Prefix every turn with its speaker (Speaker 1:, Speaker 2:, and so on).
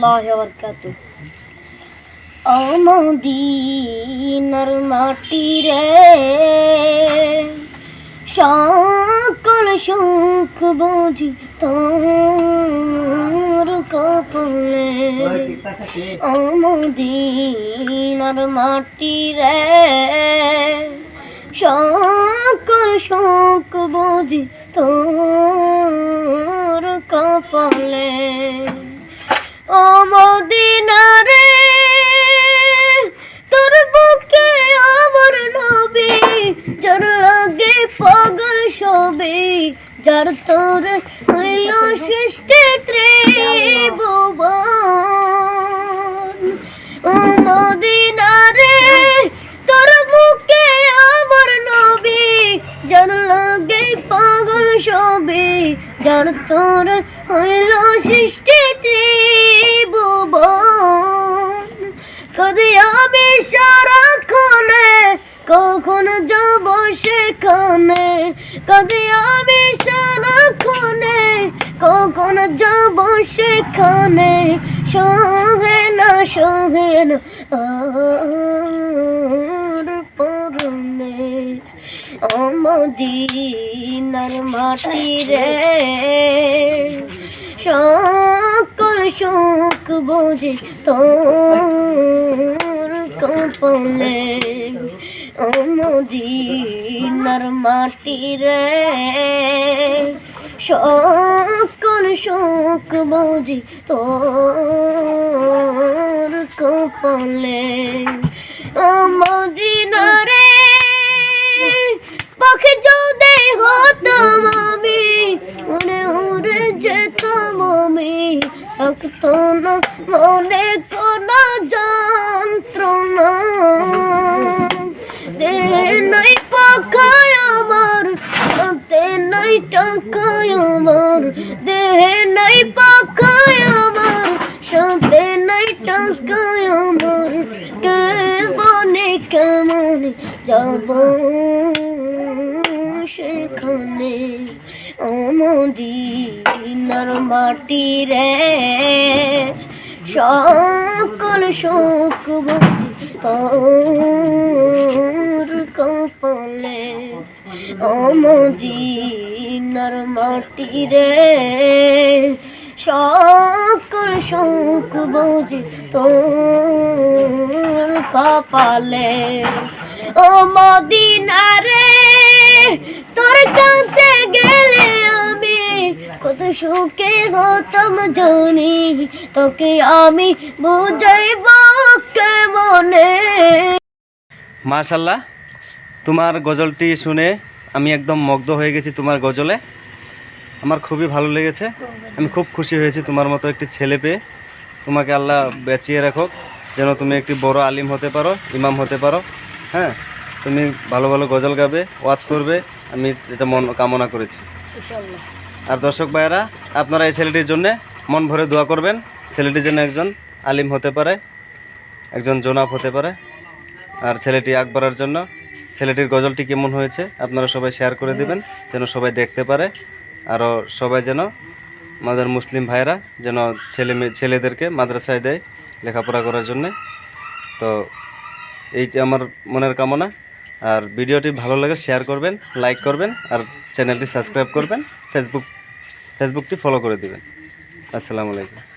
Speaker 1: রহমতুল্লাহ বরকাত মদিনার মাটি রে, সকল সুখ বুঝি তোর কপলে। মদিনার মাটি রে, সকল সুখ বুঝি তোর কপালে। মদিনারে তোর বুকে আমার নবী যার লাগে পাগল সবে, যার তোর হইল সৃষ্টি ত্রিভুবন। ও তোর বুকে আমার নবী যার পাগল সবে, যার তোর হইল সৃষ্টি সেখানে কদি আমি সারাক্ষণে কখন যাব সেখানে সহে না সহে না পরনে। অমদিনার মাটি রে, সকল সুখ বুঝি তোর কপলে। অমদিনার মাটি রে সকল সুখ বুঝি তোর কপলে। অমদিনারে পাখি যদি হতাম আমি, উড়ে উড়ে যেতাম আমি, থাকতো না মনে কোনো যন্ত্রণা। নাই পাখায় আমার হাতে নাই টাকায় আমার, দেহে নাই পাখায় আমার সাথে নাই টাকায় আমার, কেমনে কেমনে যাব সেখানে? অমদিনার মাটি রে, সকল শোক বুঝি তোর কপালে অমদিনার মাটি রে, সকল শোক বুঝি তোর কপালে। ও মদিনারে তোর কাছে গেলে আমি কত সুখে হতাম জানি, তোকে আমি বুঝাইব কেমনে?
Speaker 2: মাশাল্লাহ। তোমার গজলটি শুনে আমি একদম মগ্ধ হয়ে গেছি তোমার গজলে। আমার খুবই ভালো লেগেছে। আমি খুব খুশি হয়েছি তোমার মতো একটি ছেলে পেয়ে। তোমাকে আল্লাহ বেঁচিয়ে রাখো যেন তুমি একটি বড় আলিম হতে পারো, ইমাম হতে পারো। হ্যাঁ তুমি ভালো ভালো গজল গাবে, ওয়াজ করবে। আমি এটা মন কামনা করেছি। আর দর্শক ভাইয়েরা, আপনারা এই ছেলেটির জন্য মন ভরে দোয়া করবেন। ছেলেটি যেন একজন আলিম হতে পারে, একজন জোনাব হতে পারে। আর ছেলেটি আকবরার জন্য। ছেলেটির গজলটি কেমন হয়েছে আপনারা সবাই শেয়ার করে দেবেন, যেন সবাই দেখতে পারে। আরও সবাই যেন আমাদের মুসলিম ভাইরা যেন ছেলে মেয়ে ছেলেদেরকে মাদ্রাসায় দেয় লেখাপড়া করার জন্যে। তো এইটা আমার মনের কামনা। আর ভিডিওটি ভালো লাগে শেয়ার করবেন লাইক করবেন, আর চ্যানেলটি সাবস্ক্রাইব করবেন ফেসবুক ফেসবুকটি ফলো করে দিবেন। আসসালামু আলাইকুম।